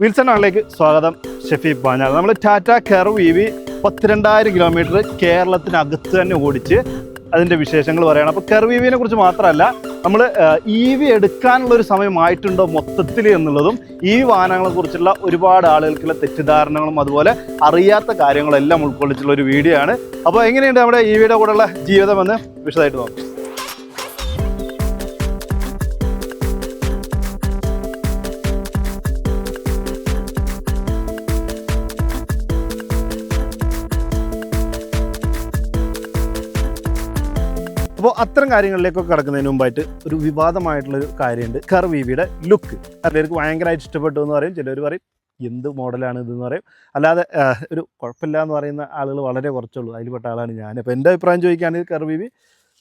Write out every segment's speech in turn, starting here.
Wilson ആളിലേക്ക് സ്വാഗതം. ഷെഫി പാഞ്ഞാൽ നമ്മൾ ടാറ്റ കെയർ വി വി പത്തിരണ്ടായിരം കിലോമീറ്റർ കേരളത്തിനകത്ത് തന്നെ ഓടിച്ച് അതിന്റെ വിശേഷങ്ങൾ പറയണം. അപ്പോൾ കെയർ വി വിനെ കുറിച്ച് മാത്രമല്ല നമ്മൾ ഇ വി എടുക്കാനുള്ള ഒരു സമയമായിട്ടുണ്ടോ മൊത്തത്തിൽ എന്നുള്ളതും ഈ വാഹനങ്ങളെ കുറിച്ചുള്ള ഒരുപാട് ആളുകൾക്കുള്ള തെറ്റിദ്ധാരണകളും അതുപോലെ അറിയാത്ത കാര്യങ്ങളെല്ലാം ഉൾക്കൊള്ളിച്ചുള്ള ഒരു വീഡിയോ ആണ്. അപ്പോൾ എങ്ങനെയുണ്ട് നമ്മുടെ ഇ വിയുടെ കൂടെയുള്ള ജീവിതം എന്ന് വിശദമായിട്ട് നോക്കാം. അപ്പോൾ അത്തരം കാര്യങ്ങളിലേക്കൊക്കെ കടക്കുന്നതിന് മുമ്പായിട്ട് ഒരു വിവാദമായിട്ടുള്ള ഒരു കാര്യമുണ്ട്. കർ വിവിയുടെ ലുക്ക് ചിലർക്ക് ഭയങ്കരമായിട്ട് ഇഷ്ടപ്പെട്ടു എന്ന് പറയും. ചിലർ പറയും എന്ത് മോഡലാണ് ഇതെന്ന് പറയും. അല്ലാതെ ഒരു കുഴപ്പമില്ല എന്ന് പറയുന്ന ആളുകൾ വളരെ കുറച്ചുള്ളൂ. അതിൽപ്പെട്ട ആളാണ് ഞാൻ അപ്പോൾ എന്റെ അഭിപ്രായം ചോദിക്കുകയാണെങ്കിൽ കർ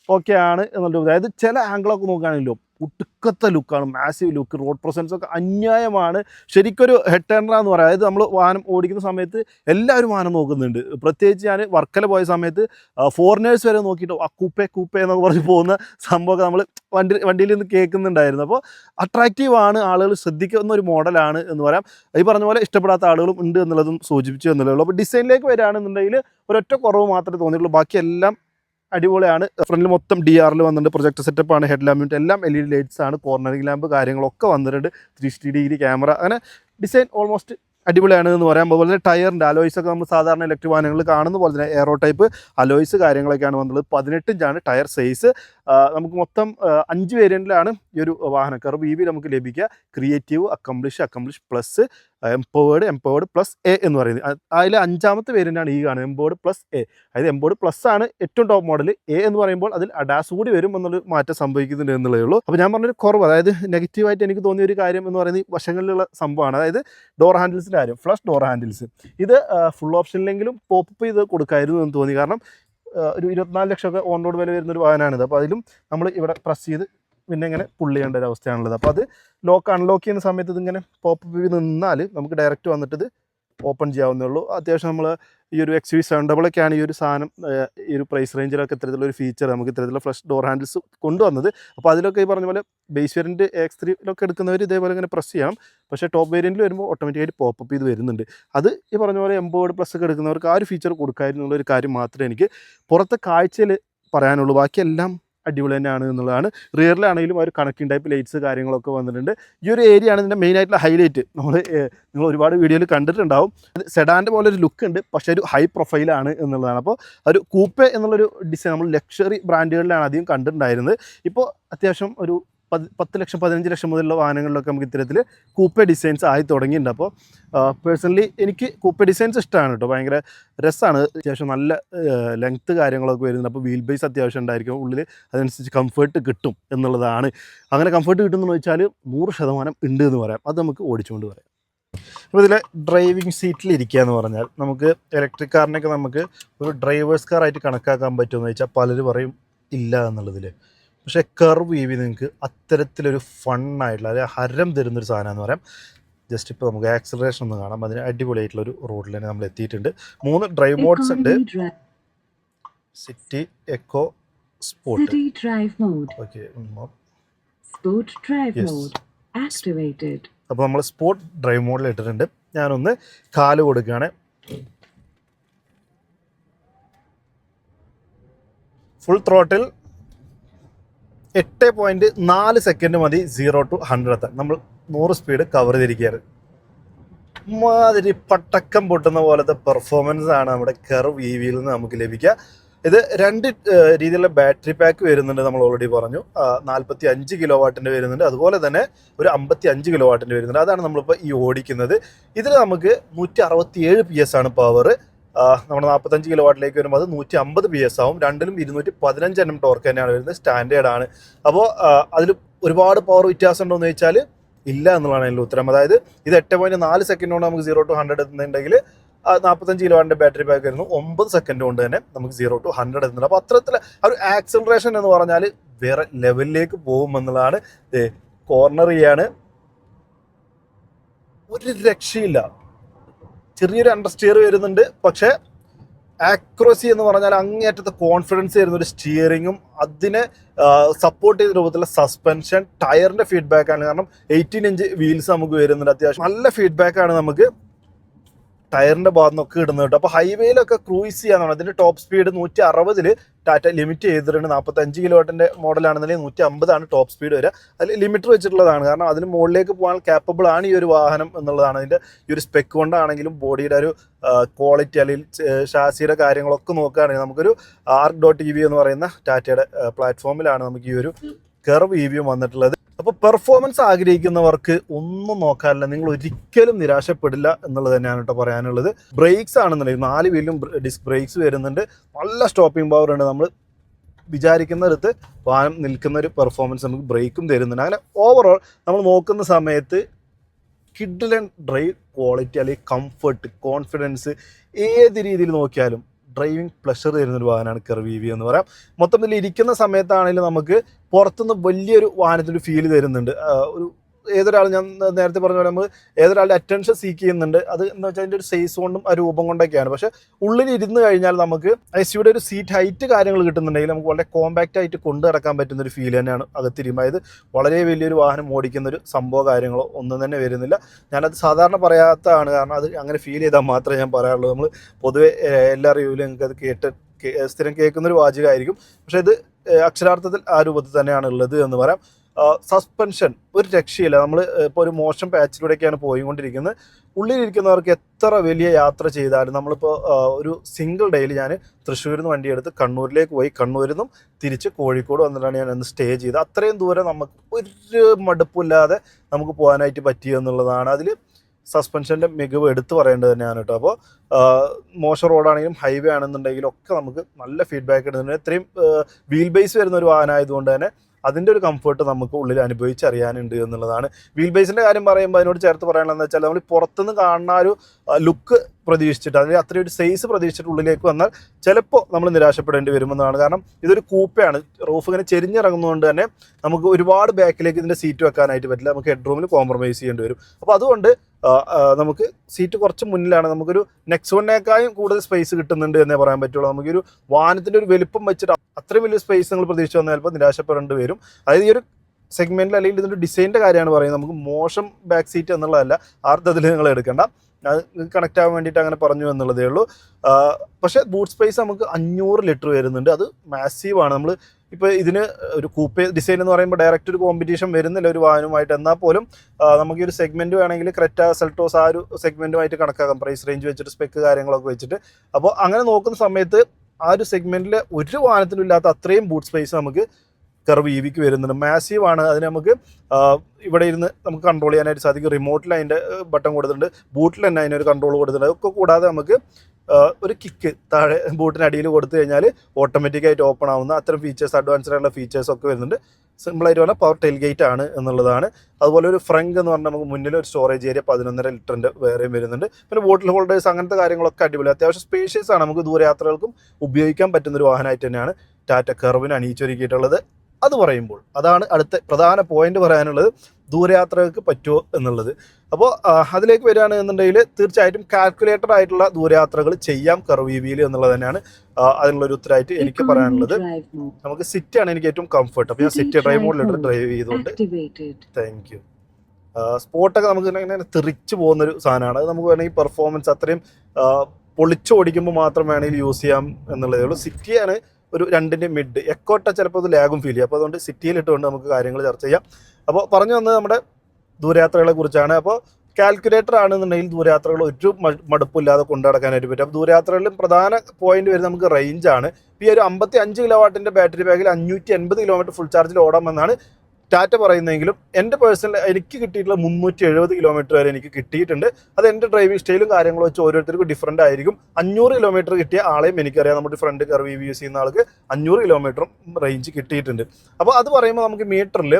വിവി എന്നുള്ളത് അതായത് ചില ആംഗിളൊക്കെ നോക്കുകയാണെങ്കിലും ഒട്ടുക്കത്തെ ലുക്കാണ് മാസീവ് ലുക്ക് റോഡ് പ്രസൻസ് ഒക്കെ അന്യായമാണ്. ശരിക്കൊരു ഹെഡ് ടേണർ എന്ന് പറയാം. അതായത് നമ്മൾ വാഹനം ഓടിക്കുന്ന സമയത്ത് എല്ലാവരും വാഹനം നോക്കുന്നുണ്ട്. പ്രത്യേകിച്ച് ഞാൻ വർക്കല പോയ സമയത്ത് ഫോറിനേഴ്സ് വരെ നോക്കിയിട്ട് ആ കൂപ്പേ കൂപ്പേ എന്നൊക്കെ പറഞ്ഞ് പോകുന്ന സംഭവമൊക്കെ നമ്മൾ വണ്ടി വണ്ടിയിൽ നിന്ന് കേൾക്കുന്നുണ്ടായിരുന്നു. അപ്പോൾ അട്രാക്റ്റീവ് ആണ് ആളുകൾ ശ്രദ്ധിക്കുന്ന ഒരു മോഡലാണ് എന്ന് പറയാം. ഈ പറഞ്ഞ പോലെ ഇഷ്ടപ്പെടാത്ത ആളുകളും ഉണ്ട് എന്നുള്ളതും സൂചിപ്പിച്ചു എന്നുള്ളൂ അപ്പോൾ ഡിസൈനിലേക്ക് വരികയാണെന്നുണ്ടെങ്കിൽ ഒരൊറ്റ കുറവ് മാത്രമേ തോന്നിയിട്ടുള്ളൂ. ബാക്കിയെല്ലാം അടിപൊളിയാണ്. ഫ്രണ്ടിൽ മൊത്തം ഡി ആറിൽ വന്നിട്ടുണ്ട്. പ്രൊജക്ട് സെറ്റപ്പാണ് ഹെഡ് ലാമ്പ് എല്ലാം എൽ ഇ ഡി ലൈറ്റ്സ് ആണ് കോർണറിംഗ് ലാമ്പ് കാര്യങ്ങളൊക്കെ വന്നിട്ടുണ്ട്. ത്രീ സിക്സ്റ്റി ഡിഗ്രി ക്യാമറ അങ്ങനെ ഡിസൈൻ ഓൾമോസ്റ്റ് അടിപൊളിയാണ് എന്ന് പറയാം അതുപോലെ തന്നെ ടയറിന്റെ അലോയ്സ് ഒക്കെ നമ്മൾ സാധാരണ ഇലക്ട്രിക് വാഹനങ്ങൾ കാണുന്ന പോലെ തന്നെ എയറോ ടൈപ്പ് അലോയ്സ് കാര്യങ്ങളൊക്കെയാണ് വന്നുള്ളത് പതിനെട്ടിഞ്ചാണ് ടയർ സൈസ് നമുക്ക് മൊത്തം അഞ്ച് വേരിയന്റിലാണ് ഈ ഒരു വാഹനം കർവ് ഇ വി നമുക്ക് ലഭിക്കുക. Creative accomplish accomplish plus empowered empowered plus A എന്ന് പറയുന്നത്. അതിലെ അഞ്ചാമത്തെ വേരിയന്റാണ് ഈ കാണുന്നത്. എംപവേർഡ് പ്ലസ് എ അതായത് എംബോർഡ് പ്ലസ് ആണ് ഏറ്റവും ടോപ്പ് മോഡൽ എ എന്ന് പറയുമ്പോൾ അതിൽ അഡാസ് കൂടി വരും എന്നുള്ള മാറ്റം സംഭവിക്കുന്നുണ്ട് എന്നുള്ളേ ഉള്ളൂ. അപ്പോൾ ഞാൻ പറഞ്ഞൊരു കുറവ് അതായത് നെഗറ്റീവായിട്ട് എനിക്ക് തോന്നിയ ഒരു കാര്യം എന്ന് പറയുന്നത് വശങ്ങളിലുള്ള സംഭവമാണ്. അതായത് ഡോർ ഹാൻഡിൽസിന്റെ കാര്യം. ഫ്ലഷ് ഡോർ ഹാൻഡിൽസ് ഇത് ഫുൾ ഓപ്ഷനിലെങ്കിലും പോപ്പ് ചെയ്ത് കൊടുക്കായിരുന്നു എന്ന് തോന്നി. കാരണം ഒരു ഇരുപത്തിനാല് ലക്ഷമൊക്കെ ഓൺ റോഡ് വില വരുന്ന ഒരു വാഹനമാണിത്. അപ്പോൾ അതിലും നമ്മൾ ഇവിടെ പ്രസ് ചെയ്ത് പിന്നെ ഇങ്ങനെ പുള്ളി ചെയ്യേണ്ട ഒരു അവസ്ഥയാണുള്ളത്. അപ്പോൾ അത് ലോക്ക് അൺലോക്ക് ചെയ്യുന്ന സമയത്ത് ഇതിങ്ങനെ പോപ്പ് നിന്നാൽ നമുക്ക് ഡയറക്റ്റ് വന്നിട്ട് ഇത് ഓപ്പൺ ചെയ്യാവുന്നേ ഉള്ളൂ അത്യാവശ്യം നമ്മൾ ഈ ഒരു എക്സ് വി സെവൻ ഡബിളൊക്കെയാണ് ഈ ഒരു സാധനം ഈ ഒരു പ്രൈസ് റേഞ്ചിലൊക്കെ ഇത്തരത്തിലുള്ള ഒരു ഫീച്ചർ നമുക്ക് ഇത്തരത്തിലുള്ള ഫ്ലഷ് ഡോർ ഹാൻഡിൽസ് കൊണ്ടുവന്നത്. അപ്പോൾ അതിലൊക്കെ ഈ പറഞ്ഞ പോലെ ബേസ് വേരിയന്റ് എക്സ് ത്രീയിലൊക്കെ എടുക്കുന്നവർ ഇതേപോലെ ഇങ്ങനെ പ്രസ് ചെയ്യണം. പക്ഷേ ടോപ്പ് വേരിയന്റിൽ വരുമ്പോൾ ഓട്ടോമാറ്റിക്കായിട്ട് പോപ്പ് ചെയ്ത് വരുന്നുണ്ട്. അത് ഈ പറഞ്ഞ പോലെ എംബോർഡ് പ്ലസ് ഒക്കെ എടുക്കുന്നവർക്ക് ആ ഒരു ഫീച്ചർ കൊടുക്കായിരുന്നു ഒരു കാര്യം മാത്രമേ എനിക്ക് പുറത്തെ കാഴ്ചയിൽ പറയാനുള്ളൂ. ബാക്കിയെല്ലാം അടിപൊളി തന്നെയാണ് എന്നുള്ളതാണ്. റിയറിലാണെങ്കിലും ഒരു കണക്റ്റിംഗ് ടൈപ്പ് ലൈറ്റ്സ് കാര്യങ്ങളൊക്കെ വന്നിട്ടുണ്ട്. ഈ ഒരു ഏരിയ ആണ് ഇതിന്റെ മെയിനായിട്ടുള്ള ഹൈലൈറ്റ് നമ്മൾ നിങ്ങൾ ഒരുപാട് വീഡിയോയിൽ കണ്ടിട്ടുണ്ടാവും. സെഡാന്റെ പോലെ ഒരു ലുക്ക് ഉണ്ട് പക്ഷേ ഒരു ഹൈ പ്രൊഫൈലാണ് എന്നുള്ളതാണ്. അപ്പോൾ ഒരു കൂപ്പെ എന്നുള്ളൊരു ഡിസൈൻ നമ്മൾ ലക്ഷറി ബ്രാൻഡുകളിലാണ് അധികം കണ്ടിട്ടുണ്ടായിരുന്നത്. ഇപ്പോൾ അത്യാവശ്യം ഒരു പത്ത് ലക്ഷം പതിനഞ്ച് ലക്ഷം മുതലുള്ള വാഹനങ്ങളിലൊക്കെ നമുക്ക് ഇത്തരത്തിൽ കൂപ്പ ഡിസൈൻസ് ആയി തുടങ്ങിയിട്ടുണ്ട്. അപ്പോൾ പേഴ്സണലി എനിക്ക് കൂപ്പ ഡിസൈൻസ് ഇഷ്ടമാണ് കേട്ടോ ഭയങ്കര രസമാണ് അത്യാവശ്യം നല്ല ലെങ്ത്ത് കാര്യങ്ങളൊക്കെ വരുന്നുണ്ട്. അപ്പോൾ വീൽ ബേസ് അത്യാവശ്യം ഉണ്ടായിരിക്കും. ഉള്ളിൽ അതനുസരിച്ച് കംഫർട്ട് കിട്ടും എന്നുള്ളതാണ്. അങ്ങനെ കംഫർട്ട് കിട്ടുമെന്ന് വെച്ചാൽ നൂറ് ശതമാനം ഉണ്ട് എന്ന് പറയാം. അത് നമുക്ക് ഓടിച്ചുകൊണ്ട് പറയാം. അപ്പോൾ ഇതിലെ ഡ്രൈവിംഗ് സീറ്റിൽ ഇരിക്കുക എന്ന് പറഞ്ഞാൽ നമുക്ക് ഇലക്ട്രിക് കാറിനൊക്കെ നമുക്ക് ഒരു ഡ്രൈവേഴ്സ് കാറായിട്ട് കണക്കാക്കാൻ പറ്റുമെന്ന് വെച്ചാൽ പലരും പറയും ഇല്ല എന്നുള്ളതിൽ പക്ഷേ കർവ് ഇ വി നിങ്ങൾക്ക് അത്തരത്തിലൊരു ഫണ്ണായിട്ടുള്ള അല്ലെങ്കിൽ ഹരം തരുന്നൊരു സാധനം എന്ന് പറയാം. ജസ്റ്റ് ഇപ്പോൾ നമുക്ക് ആക്സലറേഷൻ ഒന്ന് കാണാം. അതിന് അടിപൊളിയായിട്ടുള്ള ഒരു റോഡിൽ തന്നെ നമ്മൾ എത്തിയിട്ടുണ്ട്. മൂന്ന് ഡ്രൈവ് മോഡ്സ് ഉണ്ട്. City eco sport drive mode mode. Okay. അപ്പോൾ നമ്മൾ സ്പോർട്ട് ഡ്രൈവ് മോഡിൽ ഇട്ടിട്ടുണ്ട്. ഞാനൊന്ന് കാൽ കൊടുക്കുകയാണ്. ഫുൾ ത്രോട്ടിൽ എട്ട് പോയിന്റ് നാല് സെക്കൻഡ് മതി സീറോ ടു ഹൺഡ്രഡ് എത്താൻ. നമ്മൾ നൂറ് സ്പീഡ് കവർ ചെയ്തിരിക്കുകയാണ്. മാതിരി പട്ടക്കം പൊട്ടുന്ന പോലത്തെ പെർഫോമൻസ് ആണ് നമ്മുടെ കർവ് ഇ വിയിൽ നിന്ന് നമുക്ക് ലഭിക്കുക. ഇത് രണ്ട് രീതിയിലുള്ള ബാറ്ററി പാക്ക് വരുന്നുണ്ട് നമ്മൾ ഓൾറെഡി പറഞ്ഞു. നാൽപ്പത്തി അഞ്ച് കിലോ വാട്ടിന്റെ വരുന്നുണ്ട്. അതുപോലെ തന്നെ ഒരു അമ്പത്തി അഞ്ച് കിലോ വാട്ടിന്റെ വരുന്നുണ്ട്. അതാണ് നമ്മളിപ്പോൾ ഈ ഓടിക്കുന്നത്. ഇതിൽ നമുക്ക് നൂറ്റി അറുപത്തി ഏഴ് പി എസ് ആണ് പവർ നമ്മുടെ നാൽപ്പത്തഞ്ച് കിലോ വാട്ടിലേക്ക് വരുമ്പോൾ അത് നൂറ്റി അമ്പത് പി എസ് ആവും. രണ്ടിലും ഇരുന്നൂറ്റി പതിനഞ്ച് എണ്ണം ടോർക്ക് തന്നെയാണ് വരുന്നത് സ്റ്റാൻഡേർഡ് ആണ്. അപ്പോൾ അതിൽ ഒരുപാട് പവർ വ്യത്യാസം ഉണ്ടോ എന്ന് ചോദിച്ചാൽ ഇല്ല എന്നുള്ളതാണ് അതിന്റെ ഉത്തരം. അതായത് ഇത് എട്ട് പോയിന്റ് നാല് സെക്കൻഡ് കൊണ്ട് നമുക്ക് സീറോ ടു ഹൺഡ്രഡ് എത്തുന്നുണ്ടെങ്കിൽ നാൽപ്പത്തഞ്ച് കിലോ വാട്ടിന്റെ ബാറ്ററി പാക്ക് വരുന്നു. ഒമ്പത് സെക്കൻഡ് കൊണ്ട് തന്നെ നമുക്ക് സീറോ ടു ഹൺഡ്രഡ് എത്തുന്നുണ്ട്. അപ്പോൾ അത്തരത്തിൽ ഒരു ആക്സലറേഷൻ എന്ന് പറഞ്ഞാൽ വേറെ ലെവലിലേക്ക് പോകുമെന്നുള്ളതാണ് കോർണർ ചെയ്യാണ്. ഒരു രക്ഷയില്ല. ചെറിയൊരു അണ്ടർ സ്റ്റിയർ വരുന്നുണ്ട്. പക്ഷേ ആക്യുറസി എന്ന് പറഞ്ഞാൽ അങ്ങേയറ്റത്തെ കോൺഫിഡൻസ് തരുന്ന ഒരു സ്റ്റിയറിങ്ങും അതിനെ സപ്പോർട്ട് ചെയ്ത രൂപത്തിലുള്ള സസ്പെൻഷൻ ടയറിന്റെ ഫീഡ്ബാക്ക് ആണ്. കാരണം എയ്റ്റീൻ ഇഞ്ച് വീൽസ് നമുക്ക് വരുന്നുണ്ട്. അത്യാവശ്യം നല്ല ഫീഡ്ബാക്ക് ആണ് നമുക്ക്. ടയറിന്റെ ഭാഗത്ത് നിന്നൊക്കെ ഇടുന്നത് കേട്ടോ. അപ്പോൾ ഹൈവേയിലൊക്കെ ക്രൂയിസ് ചെയ്യാന്നാണ് അതിന്റെ ടോപ്പ് സ്പീഡ് നൂറ്റി അറുപതിൽ ടാറ്റ ലിമിറ്റ് ചെയ്തിട്ടുണ്ട്. നാൽപ്പത്തഞ്ച് കിലോവാട്ടിന്റെ മോഡലാണെന്നുണ്ടെങ്കിൽ നൂറ്റി അമ്പതാണ് ടോപ്പ് സ്പീഡ് വരെ അതിൽ ലിമിറ്റർ വെച്ചിട്ടുള്ളതാണ്. കാരണം അതിന് മുകളിലേക്ക് പോകാൻ കാപ്പബിൾ ആണ് ഈ ഒരു വാഹനം എന്നുള്ളതാണ്. അതിന്റെ ഈ ഒരു സ്പെക്ക് കൊണ്ടാണെങ്കിലും ബോഡിയുടെ ഒരു ക്വാളിറ്റി അല്ലെങ്കിൽ ഷാസിയുടെ കാര്യങ്ങളൊക്കെ നോക്കുകയാണെങ്കിൽ നമുക്കൊരു ആർക്ക് ഡോട്ട് ഇ വി എന്ന് പറയുന്ന ടാറ്റയുടെ പ്ലാറ്റ്ഫോമിലാണ് നമുക്ക് ഈ ഒരു കെർവ് ഇ വിയും വന്നിട്ടുള്ളത്. അപ്പോൾ പെർഫോമൻസ് ആഗ്രഹിക്കുന്നവർക്ക് ഒന്നും നോക്കാനില്ല നിങ്ങൾ ഒരിക്കലും നിരാശപ്പെടില്ല എന്നുള്ളത് തന്നെയാണ് കേട്ടോ പറയാനുള്ളത്. ബ്രേക്സ് ആണെന്നുണ്ടെങ്കിൽ നാല് വീലും ഡിസ്ക് ബ്രേക്സ് വരുന്നുണ്ട്. നല്ല സ്റ്റോപ്പിംഗ് പവർ ഉണ്ട്. നമ്മൾ വിചാരിക്കുന്നിടത്ത് വാഹനം നിൽക്കുന്ന ഒരു പെർഫോമൻസ് നമുക്ക് ബ്രേക്കും തരുന്നുണ്ട്. അങ്ങനെ ഓവറോൾ നമ്മൾ നോക്കുന്ന സമയത്ത് കിഡ്ലൻ ഡ്രൈവ് ക്വാളിറ്റി അല്ലെങ്കിൽ കംഫർട്ട് കോൺഫിഡൻസ് ഏത് രീതിയിൽ നോക്കിയാലും ഡ്രൈവിംഗ് പ്ലഷർ തരുന്ന ഒരു വാഹനമാണ് കെർവ് വി എന്ന് പറയാം. മൊത്തത്തിൽ ഇരിക്കുന്ന സമയത്താണെങ്കിലും നമുക്ക് പുറത്തുനിന്ന് വലിയൊരു വാഹനത്തിന്റെ ഫീൽ തരുന്നുണ്ട്. ഒരു ഏതൊരാൾ ഞാൻ നേരത്തെ പറഞ്ഞ പോലെ നമ്മൾ ഏതൊരാളുടെ അറ്റൻഷൻ സീക്ക് ചെയ്യുന്നുണ്ട് അത് എന്താ വെച്ചാൽ അതിന്റെ ഒരു സൈസ് കൊണ്ടും ആ രൂപം കൊണ്ടൊക്കെയാണ്. പക്ഷേ ഉള്ളിൽ ഇരുന്ന് കഴിഞ്ഞാൽ നമുക്ക് എസ് യുടെ ഒരു സീറ്റ് ഹൈറ്റ് കാര്യങ്ങൾ കിട്ടുന്നുണ്ടെങ്കിൽ നമുക്ക് വളരെ കോമ്പാക്റ്റ് ആയിട്ട് കൊണ്ടു നടക്കാൻ പറ്റുന്ന ഒരു ഫീൽ തന്നെയാണ് അകത്തിരിയും. അതായത് വളരെ വലിയൊരു വാഹനം ഓടിക്കുന്ന ഒരു സംഭവം കാര്യങ്ങളോ ഒന്നും തന്നെ വരുന്നില്ല. ഞാനത് സാധാരണ പറയാത്തതാണ് കാരണം അത് അങ്ങനെ ഫീൽ ചെയ്താൽ മാത്രമേ ഞാൻ പറയാറുള്ളൂ. നമ്മൾ പൊതുവെ എല്ലാ റിവ്യൂവിലും നിങ്ങൾക്ക് അത് കേട്ട് സ്ഥിരം കേൾക്കുന്ന ഒരു വാചകമായിരിക്കും. പക്ഷേ ഇത് അക്ഷരാർത്ഥത്തിൽ ആ രൂപത്തിൽ തന്നെയാണ് ഉള്ളത് എന്ന് പറയാം. സസ്പെൻഷൻ ഒരു രക്ഷയില്ല. നമ്മൾ ഇപ്പോൾ ഒരു മോശം പാച്ചിലൂടെയൊക്കെയാണ് പോയിക്കൊണ്ടിരിക്കുന്നത്. ഉള്ളിലിരിക്കുന്നവർക്ക് എത്ര വലിയ യാത്ര ചെയ്താലും നമ്മളിപ്പോൾ ഒരു സിംഗിൾ ഡേയിൽ ഞാൻ തൃശ്ശൂരിൽ നിന്ന് വണ്ടിയെടുത്ത് കണ്ണൂരിലേക്ക് പോയി. കണ്ണൂരിൽ നിന്നും തിരിച്ച് കോഴിക്കോട് വന്നിട്ടാണ് ഞാൻ അന്ന് സ്റ്റേ ചെയ്തത്. അത്രയും ദൂരം നമുക്ക് ഒരു മടുപ്പില്ലാതെ നമുക്ക് പോകാനായിട്ട് പറ്റിയെന്നുള്ളതാണ് അതിൽ സസ്പെൻഷന്റെ മികവ് എടുത്തു പറയേണ്ടത് തന്നെയാണ് കേട്ടോ. അപ്പോൾ മോശം റോഡാണെങ്കിലും ഹൈവേ ആണെന്നുണ്ടെങ്കിലും ഒക്കെ നമുക്ക് നല്ല ഫീഡ്ബാക്ക് ഇടുന്നുണ്ട് ഇത്രയും വീൽ ബേസ് വരുന്ന ഒരു വാഹനമായതുകൊണ്ട് തന്നെ അതിന്റെ ഒരു കംഫർട്ട് നമുക്ക് ഉള്ളിൽ അനുഭവിച്ചറിയാനുണ്ട് എന്നുള്ളതാണ്. വീൽ ബേസിന്റെ കാര്യം പറയുമ്പോൾ അതിനോട് ചേർത്ത് പറയാനുള്ളതെന്ന് വെച്ചാൽ നമ്മൾ പുറത്തുനിന്ന് കാണുന്ന ഒരു ലുക്ക് പ്രതീക്ഷിച്ചിട്ട് അതിൽ അത്രയും ഒരു സൈസ് പ്രതീക്ഷിച്ചിട്ട് ഉള്ളിലേക്ക് വന്നാൽ ചിലപ്പോൾ നമ്മൾ നിരാശപ്പെടേണ്ടി വരുമെന്നാണ്. കാരണം ഇതൊരു കൂപ്പയാണ്. റൂഫ് ഇങ്ങനെ ചെരിഞ്ഞിറങ്ങുന്നതുകൊണ്ട് തന്നെ നമുക്ക് ഒരുപാട് ബാക്കിലേക്ക് ഇതിന്റെ സീറ്റ് വെക്കാനായിട്ട് പറ്റില്ല. നമുക്ക് ഹെഡ് റൂമിൽ കോംപ്രമൈസ് ചെയ്യേണ്ടി വരും. അപ്പോൾ അതുകൊണ്ട് നമുക്ക് സീറ്റ് കുറച്ച് മുന്നിലാണ്. നമുക്കൊരു നെക്സോണിനേക്കാളും കൂടുതൽ സ്പേസ് കിട്ടുന്നുണ്ട് എന്നേ പറയാൻ പറ്റുള്ളൂ. നമുക്കൊരു വാഹനത്തിന്റെ ഒരു വലിപ്പം വെച്ചിട്ട് അത്രയും വലിയ സ്പേസ് നിങ്ങൾ പ്രതീക്ഷിച്ച് വന്നാൽ ചിലപ്പോൾ നിരാശപ്പെടേണ്ടി വരും. അതായത് ഈ ഒരു സെഗ്മെന്റിൽ അല്ലെങ്കിൽ ഇതിന്റെ ഡിസൈന്റെ കാര്യമാണ് പറയുന്നത്. നമുക്ക് മോശം ബാക്ക് സീറ്റ് എന്നുള്ളതല്ല അർത്ഥത്തിൽ നിങ്ങൾ എടുക്കേണ്ട. അത് കണക്ട് ആവാൻ വേണ്ടിയിട്ട് അങ്ങനെ പറഞ്ഞു എന്നുള്ളതേ ഉള്ളൂ. പക്ഷേ ബൂട്ട് സ്പേസ് നമുക്ക് അഞ്ഞൂറ് ലിറ്റർ വരുന്നുണ്ട്. അത് മാസീവാണ് നമ്മൾ ഇപ്പോൾ ഇതിന് ഒരു കൂപ്പേ ഡിസൈൻ എന്ന് പറയുമ്പോൾ ഡയറക്റ്റ് ഒരു കോമ്പറ്റീഷൻ വരുന്നില്ല ഒരു വാഹനമായിട്ട് എന്നാൽ പോലും നമുക്ക് ഈ ഒരു സെഗ്മെന്റ് വേണമെങ്കിൽ ക്രെറ്റ സെൽട്ടോസ് ആ ഒരു സെഗ്മെന്റുമായിട്ട് കണക്കാക്കാം. പ്രൈസ് റേഞ്ച് വെച്ചിട്ട് സ്പെക്ക് കാര്യങ്ങളൊക്കെ വെച്ചിട്ട്. അപ്പോൾ അങ്ങനെ നോക്കുന്ന സമയത്ത് ആ ഒരു സെഗ്മെന്റിൽ ഒരു വാഹനത്തിനും ഇല്ലാത്ത അത്രയും ബൂട്ട് സ്പേസ് നമുക്ക് കർവ് ഇ വിക്ക് വരുന്നുണ്ട്. മാസീവ് ആണ്. അതിന് നമുക്ക് ഇവിടെ ഇരുന്ന് നമുക്ക് കൺട്രോൾ ചെയ്യാനായിട്ട് സാധിക്കും. റിമോട്ടിൽ അതിന്റെ ബട്ടൺ കൊടുത്തിട്ടുണ്ട്. ബൂട്ടിൽ തന്നെ അതിനൊരു കൺട്രോൾ കൊടുത്തിട്ടുണ്ട്. ഒക്കെ കൂടാതെ നമുക്ക് ഒരു കിക്ക് താഴെ ബൂട്ടിനടിയിൽ കൊടുത്തു കഴിഞ്ഞാൽ ഓട്ടോമാറ്റിക്കായിട്ട് ഓപ്പൺ ആവുന്ന അത്തരം ഫീച്ചേഴ്സ് അഡ്വാൻസ്ഡ് ആയിട്ടുള്ള ഫീച്ചേഴ്സ് ഒക്കെ വരുന്നുണ്ട്. സിമ്പിളായിട്ട് പറഞ്ഞാൽ പവർ ടെയിൽ ഗേറ്റ് ആണ് എന്നുള്ളതാണ്. അതുപോലെ ഒരു ഫ്രങ്ക് എന്ന് പറഞ്ഞാൽ നമുക്ക് മുന്നിൽ ഒരു സ്റ്റോറേജ് ഏരിയ പതിനൊന്നര ലിറ്ററിന്റെ വേറെയും വരുന്നുണ്ട്. പിന്നെ ബോട്ടിൽ ഹോൾഡേഴ്സ് അങ്ങനത്തെ കാര്യങ്ങളൊക്കെ അടിപൊളി. അത്യാവശ്യം സ്പേഷ്യസ് ആണ്. നമുക്ക് ദൂരയാത്രകൾക്കും ഉപയോഗിക്കാൻ പറ്റുന്ന ഒരു വാഹനമായിട്ട് തന്നെയാണ് ടാറ്റ കർവിന് അണിയിച്ചൊരുക്കിയിട്ടുള്ളത്. അത് പറയുമ്പോൾ അതാണ് അടുത്ത പ്രധാന പോയിന്റ് പറയാനുള്ളത്. ദൂരയാത്രകൾക്ക് പറ്റുമോ എന്നുള്ളത്. അപ്പോൾ അതിലേക്ക് വരികയാണ് എന്നുണ്ടെങ്കിൽ തീർച്ചയായിട്ടും കാൽക്കുലേറ്റഡ് ആയിട്ടുള്ള ദൂരയാത്രകൾ ചെയ്യാം കർവീവിയിൽ എന്നുള്ളത് തന്നെയാണ്. അതിനുള്ളൊരു ഉത്തരമായിട്ട് എനിക്ക് പറയാനുള്ളത്. നമുക്ക് സിറ്റി ആണ് എനിക്ക് ഏറ്റവും കംഫർട്ട് അപ്പോൾ ഞാൻ സിറ്റി ഡ്രൈവ് മോഡിലിട്ട് ഡ്രൈവ് ചെയ്തുകൊണ്ട്. താങ്ക് യു സ്പോട്ടൊക്കെ നമുക്ക് ഇങ്ങനെ തെറിച്ച് പോകുന്നൊരു സാധനമാണ്. അത് നമുക്ക് വേണമെങ്കിൽ പെർഫോമൻസ് അത്രയും പൊളിച്ചോടിക്കുമ്പോൾ ഓടിക്കുമ്പോൾ മാത്രം വേണമെങ്കിൽ യൂസ് ചെയ്യാം എന്നുള്ളതേ ഉള്ളൂ. സിറ്റിയാണ് ഒരു രണ്ടിന്റെ മിഡ് എക്കോട്ട ചിലപ്പോൾ അത് ലാഗും ഫീൽ ചെയ്യും. അപ്പോൾ അതുകൊണ്ട് സിറ്റിയിൽ ഇട്ടുകൊണ്ട് നമുക്ക് കാര്യങ്ങൾ ചർച്ച ചെയ്യാം. അപ്പോൾ പറഞ്ഞു വന്നത് നമ്മുടെ ദൂരയാത്രകളെ കുറിച്ചാണ്. അപ്പോൾ കാൽക്കുലേറ്റർ ആണെന്നുണ്ടെങ്കിൽ ദൂരയാത്രകൾ ഒരു മടുപ്പില്ലാതെ കൊണ്ടു നടക്കാനായിട്ട് പറ്റും. അപ്പോൾ ദൂരയാത്രകളിലും പ്രധാന പോയിന്റ് വരുന്നത് നമുക്ക് റേഞ്ചാണ് ഈ ഒരു അമ്പത്തി അഞ്ച് കിലോ വാട്ടിന്റെ ബാറ്ററി ബാഗിൽ അഞ്ഞൂറ്റി എൺപത് കിലോമീറ്റർ ഫുൾ ചാർജിൽ ഓടാമെന്നാണ് ടാറ്റ പറയുന്നെങ്കിലും എന്റെ പേഴ്സണൽ എനിക്ക് കിട്ടിയിട്ടുള്ള മുന്നൂറ്റി എഴുപത് കിലോമീറ്റർ വരെ എനിക്ക് കിട്ടിയിട്ടുണ്ട്. അത് എന്റെ ഡ്രൈവിംഗ് സ്റ്റൈലും കാര്യങ്ങളും വെച്ച് ഓരോരുത്തർക്കും ഡിഫറന്റ് ആയിരിക്കും. അഞ്ഞൂറ് കിലോമീറ്റർ കിട്ടിയ ആളെയും എനിക്കറിയാം. നമ്മുടെ ഫ്രണ്ട് കർവ് യൂസ് ചെയ്യുന്ന ആൾക്ക് അഞ്ഞൂറ് കിലോമീറ്ററും റേഞ്ച് കിട്ടിയിട്ടുണ്ട്. അപ്പോൾ അത് പറയുമ്പോൾ നമുക്ക് മീറ്ററിൽ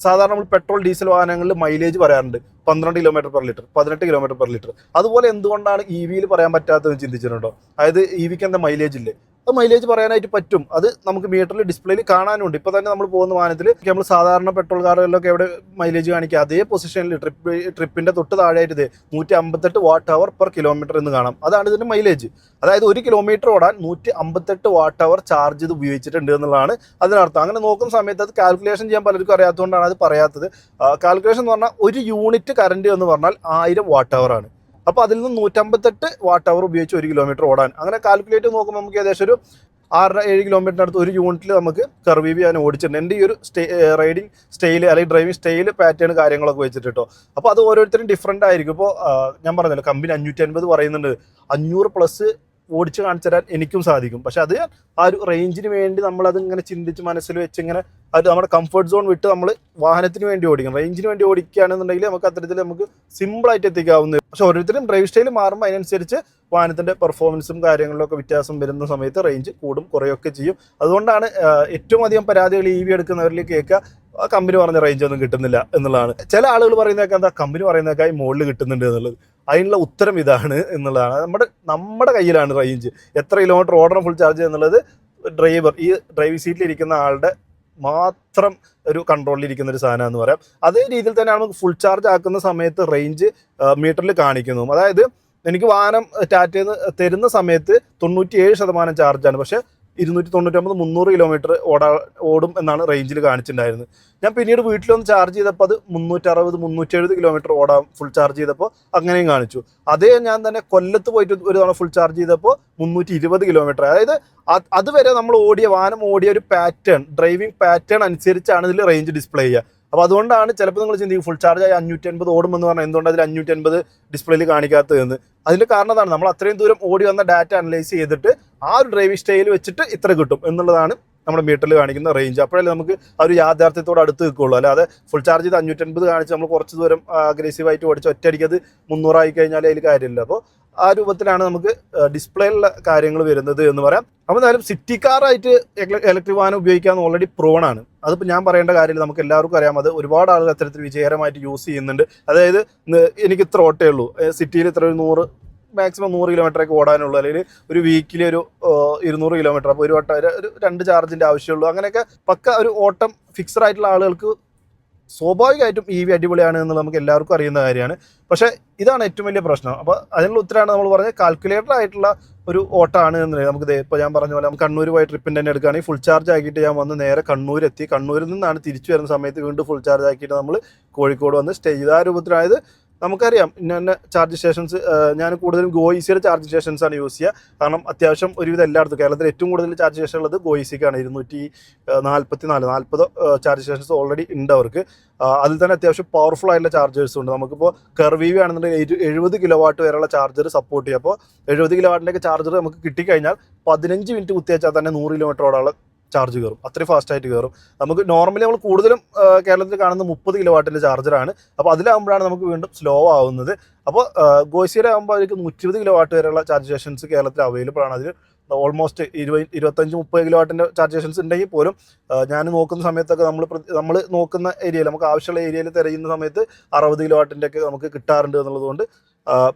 സാധാരണ നമ്മൾ പെട്രോൾ ഡീസൽ വാഹനങ്ങളിൽ മൈലേജ് പറയാറുണ്ട്. പന്ത്രണ്ട് കിലോമീറ്റർ പെർ ലിറ്റർ പതിനെട്ട് കിലോമീറ്റർ പെർ ലിറ്റർ അതുപോലെ എന്തുകൊണ്ടാണ് ഇ വിയിൽ പറയാൻ പറ്റാത്തതെന്ന് ചിന്തിച്ചിട്ടുണ്ടോ? അതായത് ഇ വിക്ക് എന്താ മൈലേജ് ഇല്ലേ? അത് മൈലേജ് പറയാനായിട്ട് പറ്റും. അത് നമുക്ക് മീറ്ററിൽ ഡിസ്പ്ലേയിൽ കാണാനുണ്ട്. ഇപ്പോൾ തന്നെ നമ്മൾ പോകുന്ന വാഹനത്തിൽ നമ്മൾ സാധാരണ പെട്രോൾ കാറുകളിലൊക്കെ എവിടെ മൈലേജ് കാണിക്കുക അതേ പൊസിഷനിൽ ട്രിപ്പ് ട്രിപ്പിന്റെ തൊട്ട് താഴെയായിട്ട് ഇത് നൂറ്റി അമ്പത്തെട്ട് വാട്ട് അവർ പെർ കിലോമീറ്റർ എന്ന് കാണാം. അതാണ് ഇതിന്റെ മൈലേജ് അതായത് ഒരു കിലോമീറ്റർ ഓടാൻ നൂറ്റി അമ്പത്തെട്ട് വാട്ട് അവർ ചാർജ് ഇത് ഉപയോഗിച്ചിട്ടുണ്ട് എന്നുള്ളതാണ് അതിനർത്ഥം. അങ്ങനെ നോക്കുന്ന സമയത്ത് അത് കാൽക്കുലേഷൻ ചെയ്യാൻ പലർക്കും അറിയാത്തതുകൊണ്ടാണ് അത് പറയാത്തത്. കാൽക്കുലേഷൻ എന്ന് പറഞ്ഞാൽ ഒരു യൂണിറ്റ് കറണ്ട് എന്ന് പറഞ്ഞാൽ ആയിരം വാട്ട് അവർ ആണ്. അപ്പോൾ അതിൽ നിന്ന് നൂറ്റമ്പത്തെട്ട് വാട്ട് അവർ ഉപയോഗിച്ച് ഒരു കിലോമീറ്റർ ഓടാൻ. അങ്ങനെ കാൽക്കുലേറ്റ് നോക്കുമ്പോൾ നമുക്ക് ഏകദേശം ഒരു ആറ് ഏഴ് കിലോമീറ്ററിന് അടുത്ത് ഒരു യൂണിറ്റിൽ നമുക്ക് കർവീവ് ചെയ്യാൻ ഓടിച്ചിട്ടുണ്ട് എന്റെ ഈ ഒരു സ്റ്റേ റൈഡിങ് സ്റ്റൈൽ അല്ലെങ്കിൽ ഡ്രൈവിംഗ് സ്റ്റൈൽ പാറ്റേൺ കാര്യങ്ങളൊക്കെ വെച്ചിട്ട് കേട്ടോ അപ്പോൾ അത് ഓരോരുത്തരും ഡിഫറെന്റ് ആയിരിക്കും. ഇപ്പോൾ ഞാൻ പറഞ്ഞല്ലോ കമ്പനി അഞ്ഞൂറ്റി അൻപത് പറയുന്നുണ്ട്. അഞ്ഞൂറ് പ്ലസ് ഓടിച്ച് കാണിച്ചു തരാൻ എനിക്കും സാധിക്കും. പക്ഷെ അത് ആ ഒരു റേഞ്ചിന് വേണ്ടി നമ്മളത് ഇങ്ങനെ ചിന്തിച്ച് മനസ്സിൽ വെച്ച് ഇങ്ങനെ അത് നമ്മുടെ കംഫർട്ട് സോൺ വിട്ട് നമ്മൾ വാഹനത്തിന് വേണ്ടി ഓടിക്കും റേഞ്ചിന് വേണ്ടി ഓടിക്കുകയാണെന്നുണ്ടെങ്കിൽ നമുക്ക് അത്തരത്തിൽ നമുക്ക് സിമ്പിൾ ആയിട്ട് എത്തിക്കാവുന്ന പക്ഷെ ഓരോരുത്തരും ഡ്രൈവ് സ്റ്റൈൽ മാറുമ്പോൾ അതിനനുസരിച്ച് വാഹനത്തിന്റെ പെർഫോമൻസും കാര്യങ്ങളിലൊക്കെ വ്യത്യാസം വരുന്ന സമയത്ത് റേഞ്ച് കൂടും കുറയൊക്കെ ചെയ്യും. അതുകൊണ്ടാണ് ഏറ്റവും അധികം പരാതികൾ ഇ വി എടുക്കുന്നവരിൽ കേൾക്കുക ആ കമ്പനി പറഞ്ഞ റേഞ്ച് ഒന്നും കിട്ടുന്നില്ല എന്നുള്ളതാണ്. ചില ആളുകൾ പറയുന്നതൊക്കെ എന്താ കമ്പനി പറയുന്നതൊക്കെ മുകളിൽ കിട്ടുന്നുണ്ട് എന്നുള്ളത്. അതിനുള്ള ഉത്തരം ഇതാണ് എന്നുള്ളതാണ്. നമ്മുടെ നമ്മുടെ കയ്യിലാണ് റേഞ്ച് എത്ര കിലോമീറ്റർ ഓടണം ഫുൾ ചാർജ് എന്നുള്ളത് ഡ്രൈവർ ഈ ഡ്രൈവിംഗ് സീറ്റിൽ ഇരിക്കുന്ന ആളുടെ മാത്രം ഒരു കൺട്രോളിൽ ഇരിക്കുന്ന ഒരു സാധനം എന്ന് പറയാം. അതേ രീതിയിൽ തന്നെയാണ് നമുക്ക് ഫുൾ ചാർജ് ആക്കുന്ന സമയത്ത് റേഞ്ച് മീറ്ററിൽ കാണിക്കുന്നു. അതായത് എനിക്ക് വാഹനം ടാറ്റയിൽ നിന്ന് തരുന്ന സമയത്ത് തൊണ്ണൂറ്റി ഏഴ് ശതമാനം ചാർജാണ് പക്ഷേ ഇരുന്നൂറ്റി തൊണ്ണൂറ്റൊമ്പത് മുന്നൂറ് കിലോമീറ്റർ ഓടാ ഓടും എന്നാണ് റേഞ്ചിൽ കാണിച്ചിട്ടുണ്ടായിരുന്നത്. ഞാൻ പിന്നീട് വീട്ടിൽ ഒന്ന് ചാർജ് ചെയ്തപ്പോൾ അത് മുന്നൂറ്ററുപത് മുന്നൂറ്റി എഴുപത് കിലോമീറ്റർ ഓടാം ഫുൾ ചാർജ് ചെയ്തപ്പോൾ അങ്ങനെയും കാണിച്ചു. അതേ ഞാൻ തന്നെ കൊല്ലത്ത് പോയിട്ട് ഒരു തവണ ഫുൾ ചാർജ് ചെയ്തപ്പോൾ മുന്നൂറ്റി ഇരുപത് കിലോമീറ്റർ അതായത് അതുവരെ നമ്മൾ ഓടിയ വാഹനം ഓടിയ ഒരു പാറ്റേൺ ഡ്രൈവിംഗ് പാറ്റേൺ അനുസരിച്ചാണ് ഇതിൽ റേഞ്ച് ഡിസ്പ്ലേ ചെയ്യുക. അപ്പോൾ അതുകൊണ്ടാണ് ചിലപ്പോൾ നിങ്ങൾ ചിന്തിക്കും ഫുൾ ചാർജ് ആയി അഞ്ഞൂറ്റി അൻപത് ഓടുമെന്ന് പറഞ്ഞാൽ എന്തുകൊണ്ട് അതിൽ അഞ്ഞൂറ്റി അൻപത് ഡിസ്പ്ലേയിൽ കാണിക്കാത്തതെന്ന് അതിന്റെ കാരണം അതാണ്. നമ്മൾ അത്രയും ദൂരം ഓടി വന്ന ഡാറ്റ അനലൈസ് ചെയ്തിട്ട് ആ ഒരു ഡ്രൈവിംഗ് സ്റ്റൈൽ വെച്ചിട്ട് ഇത്ര കിട്ടും എന്നുള്ളതാണ് നമ്മുടെ മീറ്ററിൽ കാണിക്കുന്ന റേഞ്ച് അപ്പോഴല്ലേ നമുക്ക് ആ ഒരു യാഥാർത്ഥ്യത്തോട് അടുത്ത് നിൽക്കുള്ളൂ. അല്ലാതെ ഫുൾ ചാർജ് ചെയ്ത് അഞ്ഞൂറ്റൻപത് കാണിച്ച് നമ്മൾ കുറച്ച് ദൂരം അഗ്രസീവായിട്ട് ഓടിച്ച് ഒറ്റയടിക്കത് മുന്നൂറായി കഴിഞ്ഞാൽ അതിൽ കാര്യമില്ല. അപ്പോൾ ആ രൂപത്തിലാണ് നമുക്ക് ഡിസ്പ്ലേയിലുള്ള കാര്യങ്ങൾ വരുന്നത് എന്ന് പറയാം. അപ്പോൾ എന്തായാലും സിറ്റി കാറായിട്ട് ഇലക്ട്രിക് വാഹനം ഉപയോഗിക്കാൻ ഓൾറെഡി പ്രോൺ ആണ്. അതിപ്പോൾ ഞാൻ പറയേണ്ട കാര്യമില്ല നമുക്ക് എല്ലാവർക്കും അറിയാം. അത് ഒരുപാട് ആളുകൾ അത്തരത്തിൽ വിജയകരമായിട്ട് യൂസ് ചെയ്യുന്നുണ്ട്. അതായത് എനിക്ക് ഇത്ര ഓട്ടേ ഉള്ളൂ. സിറ്റിയിൽ ഇത്ര ഒരു നൂറ് മാക്സിമം നൂറ് കിലോമീറ്ററൊക്കെ ഓടാനുള്ളൂ. അല്ലെങ്കിൽ ഒരു വീക്കിലി ഒരു ഇരുന്നൂറ് കിലോമീറ്റർ അപ്പോൾ ഒരു വട്ടം ഒരു രണ്ട് ചാർജിന്റെ ആവശ്യമുള്ളൂ. അങ്ങനെയൊക്കെ പക്ക ഒരു ഓട്ടം ഫിക്സഡ് ആയിട്ടുള്ള ആളുകൾക്ക് സ്വാഭാവികമായിട്ടും ഇ വി അടിപൊളിയാണ് എന്നുള്ളത് നമുക്ക് എല്ലാവർക്കും അറിയുന്ന കാര്യമാണ്. പക്ഷേ ഇതാണ് ഏറ്റവും വലിയ പ്രശ്നം. അപ്പോൾ അതിനുള്ള ഉത്തരമാണ് നമ്മൾ പറഞ്ഞത് കാൽക്കുലേറ്റർ ആയിട്ടുള്ള ഒരു ഓട്ടാണ് എന്ന് നമുക്ക് ഇപ്പോൾ ഞാൻ പറഞ്ഞ പോലെ കണ്ണൂർ പോയി ട്രിപ്പിന്റെ തന്നെ എടുക്കുകയാണെങ്കിൽ ഫുൾ ചാർജ് ആക്കിയിട്ട് ഞാൻ വന്ന് നേരെ കണ്ണൂർ എത്തി കണ്ണൂരിൽ നിന്നാണ് തിരിച്ചു വരുന്ന സമയത്ത് വീണ്ടും ഫുൾ ചാർജ് ആക്കിയിട്ട് നമ്മൾ കോഴിക്കോട് വന്ന് സ്റ്റേ ചെയ്ത് ആ രൂപത്തിലായത് നമുക്കറിയാം ഇന്ന ചാർജ് സ്റ്റേഷൻസ് ഞാൻ കൂടുതലും ഗോയിസിയുടെ ചാർജ് സ്റ്റേഷൻസ് ആണ് യൂസ് ചെയ്യുക. കാരണം അത്യാവശ്യം ഒരുവിധം എല്ലായിടത്തും കേരളത്തിൽ ഏറ്റവും കൂടുതൽ ചാർജ് സ്റ്റേഷൻ ഉള്ളത് ഗോയിസിക്കാണ് ഇരുന്നൂറ്റി നാൽപ്പത്തി നാല് നാൽപ്പത് ചാർജ് സ്റ്റേഷൻസ് ഓൾറെഡി ഉണ്ട് അവർക്ക്. അതിൽ തന്നെ അത്യാവശ്യം പവർഫുൾ ആയിട്ടുള്ള ചാർജേഴ്സ് ഉണ്ട്. നമുക്കിപ്പോൾ കർവീവ് ആണെന്നുണ്ടെങ്കിൽ എഴുപത് കിലോ വാട്ട് വരെയുള്ള ചാർജർ സപ്പോർട്ട് ചെയ്യും അപ്പോൾ എഴുപത് കിലോ വാട്ടിന്റെ ചാർജർ നമുക്ക് കിട്ടിക്കഴിഞ്ഞാൽ പതിനഞ്ച് മിനിറ്റ് കുത്തിവെച്ചാൽ തന്നെ നൂറ് ഓടാനുള്ള ചാർജ് കയറും അത്രയും ഫാസ്റ്റ് ആയിട്ട് കയറും നമുക്ക് നോർമലി നമ്മൾ കൂടുതലും കേരളത്തിൽ കാണുന്ന മുപ്പത് കിലോ വാട്ടിന്റെ ചാർജറാണ് അപ്പോൾ അതിലാകുമ്പോഴാണ് നമുക്ക് വീണ്ടും സ്ലോ ആവുന്നത്. അപ്പോൾ ഗോസിയുടെ ആകുമ്പോൾ അതിലേക്ക് നൂറ്റിരുപത് കിലോ വാട്ട് വരെയുള്ള ചാർജ് സ്റ്റേഷൻസ് കേരളത്തിൽ അവൈലബിൾ ആണ്. അതിൽ ഓൾമോസ്റ്റ് ഇരുപത് ഇരുപത്തഞ്ച് മുപ്പത് കിലോ വാട്ടിന്റെ ചാർജ് സ്റ്റേഷൻസ് ഉണ്ടെങ്കിൽ പോലും ഞാൻ നോക്കുന്ന സമയത്തൊക്കെ നമ്മൾ നമ്മൾ നോക്കുന്ന ഏരിയയിൽ നമുക്ക് ആവശ്യമുള്ള ഏരിയയിൽ തിരയുന്ന സമയത്ത് അറുപത് കിലോ വാട്ടിന്റെ ഒക്കെ നമുക്ക് കിട്ടാറുണ്ട് എന്നുള്ളതുകൊണ്ട്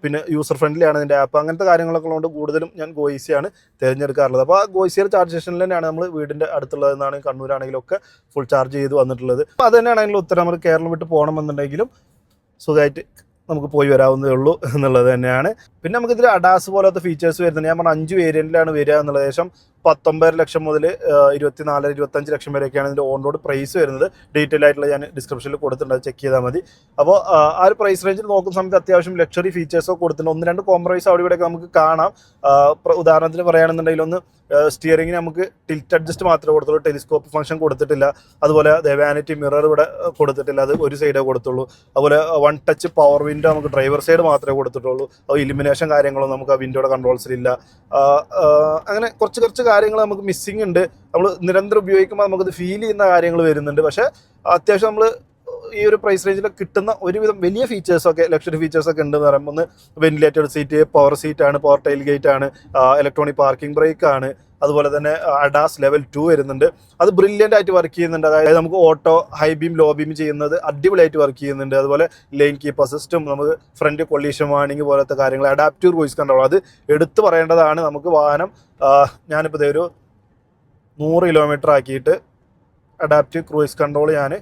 പിന്നെ യൂസർ ഫ്രണ്ട്ലി ആണ് ഇതിന്റെ ആപ്പ് അങ്ങനത്തെ കാര്യങ്ങളൊക്കെ ഉള്ളതുകൊണ്ട് കൂടുതലും ഞാൻ ഗോയിസിയാണ് തിരഞ്ഞെടുക്കാറുള്ളത്. അപ്പോൾ ആ ഗോയിസിയുടെ ചാർജ് സ്റ്റേഷനിൽ തന്നെയാണ് നമ്മൾ വീടിന്റെ അടുത്തുള്ളതെന്നാണ് കണ്ണൂരാണെങ്കിലും ഒക്കെ ഫുൾ ചാർജ് ചെയ്ത് വന്നിട്ടുള്ളത്. അപ്പോൾ അത് തന്നെയാണെങ്കിലും ഉത്തരം. നമ്മൾ കേരളം വിട്ട് പോകണമെന്നുണ്ടെങ്കിലും സുഖമായിട്ട് നമുക്ക് പോയി വരാവുന്നതേ ഉള്ളൂ എന്നുള്ളത് തന്നെയാണ്. പിന്നെ നമുക്കിതിൽ അഡാസ് പോലത്തെ ഫീച്ചേഴ്സ് വരുന്നുണ്ട്. ഞാൻ പറഞ്ഞ അഞ്ച് വേരിയന്റിലാണ് വരിക എന്നുള്ളത്. ഏകദേശം പത്തൊമ്പത് ലക്ഷം മുതൽ ഇരുപത്തിനാല് ഇരുപത്തഞ്ച് ലക്ഷം വരെയൊക്കെയാണ് ഇതിന്റെ ഓൺ റോഡ് പ്രൈസ് വരുന്നത്. ഡീറ്റെയിൽ ആയിട്ടുള്ള ഞാൻ ഡിസ്ക്രിപ്ഷനിൽ കൊടുത്തിട്ടുണ്ട് അത് ചെക്ക് ചെയ്താൽ മതി. അപ്പോൾ ആ ഒരു പ്രൈസ് റേഞ്ചിൽ നോക്കുന്ന സമയത്ത് അത്യാവശ്യം ലക്ഷറി ഫീച്ചേഴ്സോ കൊടുത്തിട്ടുണ്ട്. ഒന്ന് രണ്ട് കോംപ്രമൈസ് അവിടെ ഇവിടെയൊക്കെ നമുക്ക് കാണാം. ഉദാഹരണത്തിന് പറയുകയാണെന്നുണ്ടെങ്കിൽ ഒന്ന് സ്റ്റിയറിംഗിന് നമുക്ക് ടിൽറ്റ് അഡ്ജസ്റ്റ് മാത്രമേ കൊടുത്തുള്ളൂ. ടെലിസ്കോപ്പ് ഫംഗ്ഷൻ കൊടുത്തിട്ടില്ല. അതുപോലെ വാനിറ്റി മിറർ ഇവിടെ കൊടുത്തിട്ടില്ല. അത് ഒരു സൈഡേ കൊടുത്തുള്ളൂ. അതുപോലെ വൺ ടച്ച് പവർ വിൻഡോ നമുക്ക് ഡ്രൈവർ സൈഡ് മാത്രമേ കൊടുത്തിട്ടുള്ളൂ. അപ്പോൾ ഇലിമിനേഷൻ കാര്യങ്ങളൊന്നും നമുക്ക് ആ വിൻഡോയുടെ കൺട്രോൾസിലില്ല അങ്ങനെ കുറച്ച് കുറച്ച് കാര്യങ്ങൾ നമുക്ക് മിസ്സിങ് ഉണ്ട്. നമ്മൾ നിരന്തരം ഉപയോഗിക്കുമ്പോൾ നമുക്കത് ഫീൽ ചെയ്യുന്ന കാര്യങ്ങൾ വരുന്നുണ്ട്. പക്ഷേ അത്യാവശ്യം നമ്മൾ ഈ ഒരു പ്രൈസ് റേഞ്ചിൽ കിട്ടുന്ന ഒരുവിധം വലിയ ഫീച്ചേഴ്സൊക്കെ ലക്ഷറി ഫീച്ചേഴ്സൊക്കെ ഉണ്ടെന്ന് പറയുമ്പോൾ ഒന്ന് വെന്റിലേറ്റഡ് സീറ്റ് പവർ സീറ്റ് ആണ് പവർ ടൈൽ ഗേറ്റ് ആണ് ഇലക്ട്രോണിക് പാർക്കിംഗ് ബ്രേക്ക് ആണ് അതുപോലെ തന്നെ അഡാസ് ലെവൽ ടു വരുന്നുണ്ട്. അത് ബ്രില്യന്റ് ആയിട്ട് വർക്ക് ചെയ്യുന്നുണ്ട്. അതായത് നമുക്ക് auto high beam low beam ചെയ്യുന്നത് അടിപൊളിയായിട്ട് വർക്ക് ചെയ്യുന്നുണ്ട്. അതുപോലെ ലൈൻ കീപ്പ് അസിസ്റ്റും നമുക്ക് ഫ്രണ്ട് കൊള്ളീഷൻ വാണിംഗ് പോലത്തെ കാര്യങ്ങൾ അഡാപ്റ്റീവ് വോയിസ് കൺട്രോൾ അത് എടുത്തു പറയേണ്ടതാണ്. നമുക്ക് വാഹനം ഞാനിപ്പോൾ ഒരു നൂറ് കിലോമീറ്റർ ആക്കിയിട്ട് അഡാപ്റ്റീവ് ക്രൂയിസ് കൺട്രോൾ ഞാൻ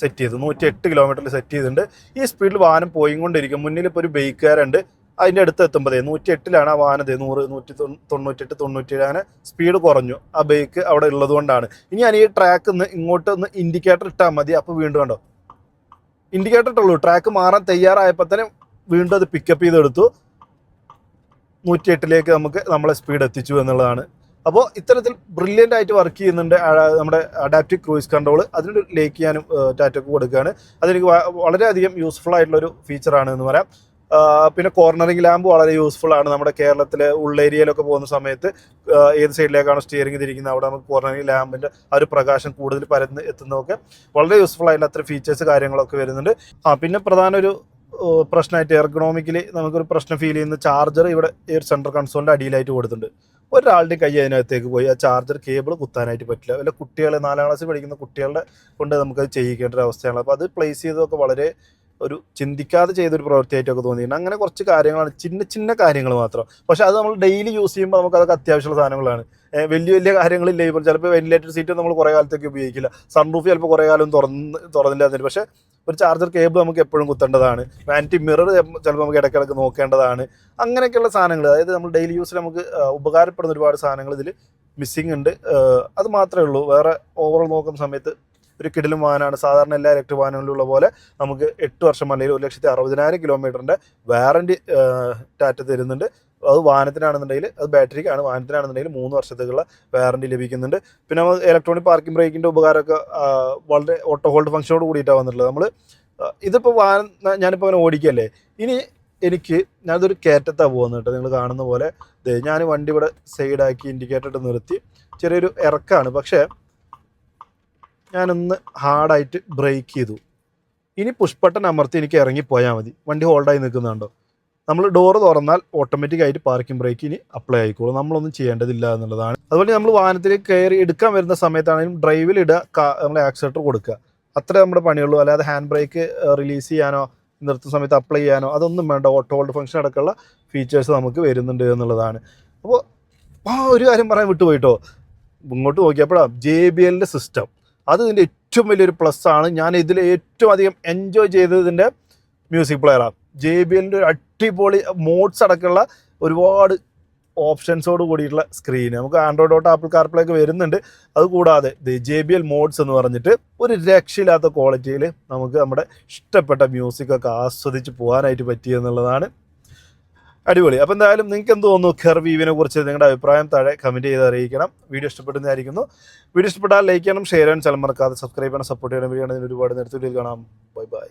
സെറ്റ് ചെയ്തു. നൂറ്റി എട്ട് കിലോമീറ്ററിൽ സെറ്റ് ചെയ്തിട്ടുണ്ട്. ഈ സ്പീഡിൽ വാഹനം പോയിക്കൊണ്ടിരിക്കും. മുന്നിൽ ഇപ്പോൾ ഒരു ബൈക്കുകാരുണ്ട് അതിന്റെ അടുത്ത് എത്തുമ്പോഴേ നൂറ്റി എട്ടിലാണ് ആ വാഹനം ദേ നൂറ് നൂറ്റി തൊണ്ണൂ- തൊണ്ണൂറ്റെട്ട് തൊണ്ണൂറ്റേഴ് അങ്ങനെ സ്പീഡ് കുറഞ്ഞു. ആ ബൈക്ക് അവിടെ ഉള്ളത് കൊണ്ടാണ്. ഇനി ഞാൻ ഈ ട്രാക്ക് ഒന്ന് ഇങ്ങോട്ട് ഒന്ന് ഇൻഡിക്കേറ്റർ ഇട്ടാൽ മതി. അപ്പോൾ വീണ്ടും കണ്ടോ? ഇൻഡിക്കേറ്റർ ഇട്ടുള്ളൂ ട്രാക്ക് മാറാൻ തയ്യാറായപ്പോൾ തന്നെ വീണ്ടും അത് പിക്കപ്പ് ചെയ്തെടുത്തു. നൂറ്റി എട്ടിലേക്ക് നമുക്ക് നമ്മളെ സ്പീഡ് എത്തിച്ചു എന്നുള്ളതാണ്. അപ്പോൾ ഇത്തരത്തിൽ ബ്രില്യന്റ് ആയിട്ട് വർക്ക് ചെയ്യുന്നുണ്ട് നമ്മുടെ അഡാപ്റ്റീവ് ക്രൂയിസ് കൺട്രോൾ അതിനൊരു ലേക്ക് ഞാനും ടാറ്റക്ക് കൊടുക്കുകയാണ്. അതെനിക്ക് വളരെയധികം യൂസ്ഫുൾ ആയിട്ടുള്ള ഒരു ഫീച്ചറാണ് എന്ന് പറയാം. പിന്നെ കോർണറിംഗ് ലാമ്പ് വളരെ യൂസ്ഫുൾ ആണ് നമ്മുടെ കേരളത്തിലെ ഉള്ളേരിയയിലൊക്കെ പോകുന്ന സമയത്ത്. ഏത് സൈഡിലേക്കാണ് സ്റ്റിയറിംഗ് തിരിക്കുന്നത് അവിടെ നമുക്ക് കോർണറിംഗ് ലാമ്പിന്റെ ആ ഒരു പ്രകാശം കൂടുതൽ പരന്ന് എത്തുന്നതൊക്കെ വളരെ യൂസ്ഫുൾ ആയിട്ടുള്ള അത്ര ഫീച്ചേഴ്സ് കാര്യങ്ങളൊക്കെ വരുന്നുണ്ട്. ആ പിന്നെ പ്രധാന ഒരു പ്രശ്നമായിട്ട് എർഗണോമിക്കലി നമുക്കൊരു പ്രശ്നം ഫീൽ ചെയ്യുന്ന ചാർജർ ഇവിടെ ഈ ഒരു സെൻട്രൽ കൺസോളിന്റെ അടിയിലായിട്ട് കൊടുത്തിട്ടുണ്ട്. ഒരാളുടെ കൈ അതിനകത്തേക്ക് പോയി. ആ ചാർജർ കേബിൾ കുത്താനായിട്ട് പറ്റില്ല. വല്ല കുട്ടികളെ നാലാം ക്ലാസ്സിൽ പഠിക്കുന്ന കുട്ടികളുടെ കൊണ്ട് നമുക്കത് ചെയ്യിക്കേണ്ട ഒരു അവസ്ഥയാണ്. അപ്പോൾ അത് പ്ലേസ് ചെയ്തതൊക്കെ വളരെ ഒരു ചിന്തിക്കാതെ ചെയ്തൊരു പ്രവൃത്തിയായിട്ടൊക്കെ തോന്നിയിട്ടുണ്ട്. അങ്ങനെ കുറച്ച് കാര്യങ്ങളാണ്. ചിന്ന ചിന്ന കാര്യങ്ങൾ മാത്രം. പക്ഷേ അത് നമ്മൾ ഡെയിലി യൂസ് ചെയ്യുമ്പോൾ നമുക്ക് അതൊക്കെ അത്യാവശ്യമുള്ള സാധനങ്ങളാണ്. വലിയ വലിയ കാര്യങ്ങളില്ല. ഇപ്പോൾ ചിലപ്പോൾ വെന്റിലേറ്റർ സീറ്റ് നമ്മൾ കുറേ കാലത്തേക്ക് ഉപയോഗിക്കില്ല. സൺറൂഫ് ചിലപ്പോൾ കുറേ കാലം തുറന്ന് തുറന്നില്ല എന്നിട്ട് പക്ഷേ ഒരു ചാർജർ കേബിൾ നമുക്ക് എപ്പോഴും കുത്തേണ്ടതാണ്. വാനിറ്റി മിറർ ചിലപ്പോൾ നമുക്ക് ഇടയ്ക്കിടയ്ക്ക് നോക്കേണ്ടതാണ്. അങ്ങനെയൊക്കെയുള്ള സാധനങ്ങൾ. അതായത് നമ്മൾ ഡെയിലി യൂസിൽ നമുക്ക് ഉപകാരപ്പെടുന്ന ഒരുപാട് സാധനങ്ങൾ ഇതിൽ മിസ്സിങ് ഉണ്ട്. അത് മാത്രമേ ഉള്ളൂ. വേറെ ഓവറോൾ നോക്കുന്ന സമയത്ത് ഒരു കിടിലും വാഹനമാണ്. സാധാരണ എല്ലാ ഇലക്ട്രിക് വാഹനങ്ങളിലുള്ള പോലെ നമുക്ക് എട്ട് വർഷം അല്ലെങ്കിൽ ഒരു ലക്ഷത്തി അറുപതിനായിരം കിലോമീറ്ററിന്റെ വാറന്റി ടാറ്റ തരുന്നുണ്ട്. അത് വാഹനത്തിനാണെന്നുണ്ടെങ്കിൽ അത് ബാറ്ററിക്കാണ്. വാഹനത്തിനാണെന്നുണ്ടെങ്കിൽ മൂന്ന് വർഷത്തേക്കുള്ള വാറണ്ടി ലഭിക്കുന്നുണ്ട്. പിന്നെ നമ്മൾ ഇലക്ട്രോണിക് പാർക്കിംഗ് ബ്രേക്കിന്റെ ഉപകാരമൊക്കെ വളരെ ഓട്ടോ ഹോൾഡ് ഫംഗ്ഷനോട് കൂടിയിട്ടാണ് വന്നിട്ടുള്ളത്. നമ്മൾ ഇതിപ്പോൾ വാഹനം ഞാനിപ്പോൾ അങ്ങനെ ഓടിക്കല്ലേ? ഇനി എനിക്ക് ഞാനതൊരു കയറ്റത്താണ് പോകുന്നത് കേട്ടോ. നിങ്ങൾ കാണുന്ന പോലെ. ഞാൻ വണ്ടി ഇവിടെ സൈഡാക്കി ഇൻഡിക്കേറ്റർ ഇട്ട് നിർത്തി. ചെറിയൊരു ഇറക്കാണ്. പക്ഷേ ഞാനൊന്ന് ഹാർഡായിട്ട് ബ്രേക്ക് ചെയ്തു. ഇനി പുഷ് ബട്ടൺ അമർത്തി എനിക്ക് ഇറങ്ങിപ്പോയാൽ മതി. വണ്ടി ഹോൾഡായി നിൽക്കുന്നുണ്ടോ? നമ്മൾ ഡോറ് തുറന്നാൽ ഓട്ടോമാറ്റിക് ആയിട്ട് പാർക്കിംഗ് ബ്രേക്ക് ഇനി അപ്ലൈ ആയിക്കോളും. നമ്മളൊന്നും ചെയ്യേണ്ടതില്ല എന്നുള്ളതാണ്. അതുപോലെ നമ്മൾ വാഹനത്തിലേക്ക് കയറി എടുക്കാൻ വരുന്ന സമയത്താണെങ്കിലും ഡ്രൈവിൽ ഇടുക നമ്മൾ ആക്സിലേറ്റർ കൊടുക്കുക. അത്രേ നമ്മുടെ പണിയുള്ളൂ. അല്ലാതെ ഹാൻഡ് ബ്രേക്ക് റിലീസ് ചെയ്യാനോ നിർത്തുന്ന സമയത്ത് അപ്ലൈ ചെയ്യാനോ അതൊന്നും വേണ്ട. ഓട്ടോ ഹോൾഡ് ഫംഗ്ഷൻ അടക്കമുള്ള ഫീച്ചേഴ്സ് നമുക്ക് വരുന്നുണ്ട് എന്നുള്ളതാണ്. അപ്പോൾ ആ ഒരു കാര്യം പറയാൻ വിട്ടുപോയിട്ടോ? ഇങ്ങോട്ട് നോക്കിയപ്പോഴാണ് ജെ ബി എല്ലിന്റെ സിസ്റ്റം അത് ഇതിന്റെ ഏറ്റവും വലിയൊരു പ്ലസ് ആണ്. ഞാൻ ഇതിൽ ഏറ്റവും അധികം എൻജോയ് ചെയ്തത് ഇതിന്റെ മ്യൂസിക് പ്ലെയറാണ് ജെ ബി എല്ലിന്റെ ഒരു അടിപൊളി മോഡ്സ് അടക്കമുള്ള ഒരുപാട് ഓപ്ഷൻസോട് കൂടിയിട്ടുള്ള സ്ക്രീൻ നമുക്ക് ആൻഡ്രോയിഡ് ഓട്ടോ ആപ്പിൾ കാർപ്ലേ ഒക്കെ വരുന്നുണ്ട്. അതുകൂടാതെ ജെ ബി എൽ മോഡ്സ് എന്ന് പറഞ്ഞിട്ട് ഒരു രക്ഷയില്ലാത്ത ക്വാളിറ്റിയിൽ നമുക്ക് നമ്മുടെ ഇഷ്ടപ്പെട്ട മ്യൂസിക്കൊക്കെ ആസ്വദിച്ച് പോകാനായിട്ട് പറ്റി എന്നുള്ളതാണ് അടിപൊളി. അപ്പോൾ എന്തായാലും നിങ്ങൾക്ക് എന്ത് തോന്നുന്നു ഖർവീവിനെ കുറിച്ച് നിങ്ങളുടെ അഭിപ്രായം താഴെ കമന്റ് ചെയ്ത് അറിയിക്കണം. വീഡിയോ ഇഷ്ടപ്പെടുന്നതായിരിക്കുന്നു. വീഡിയോ ഇഷ്ടപ്പെട്ടാൽ ലൈക്ക് ചെയ്യണം ഷെയർ ചെയ്യാൻ ചില മറക്കാതെ സബ്സ്ക്രൈബ് ചെയ്യണം സപ്പോർട്ട് ചെയ്യണം. വീഡിയോ ഒരുപാട് നേരത്തെ കാണാം. Bye bye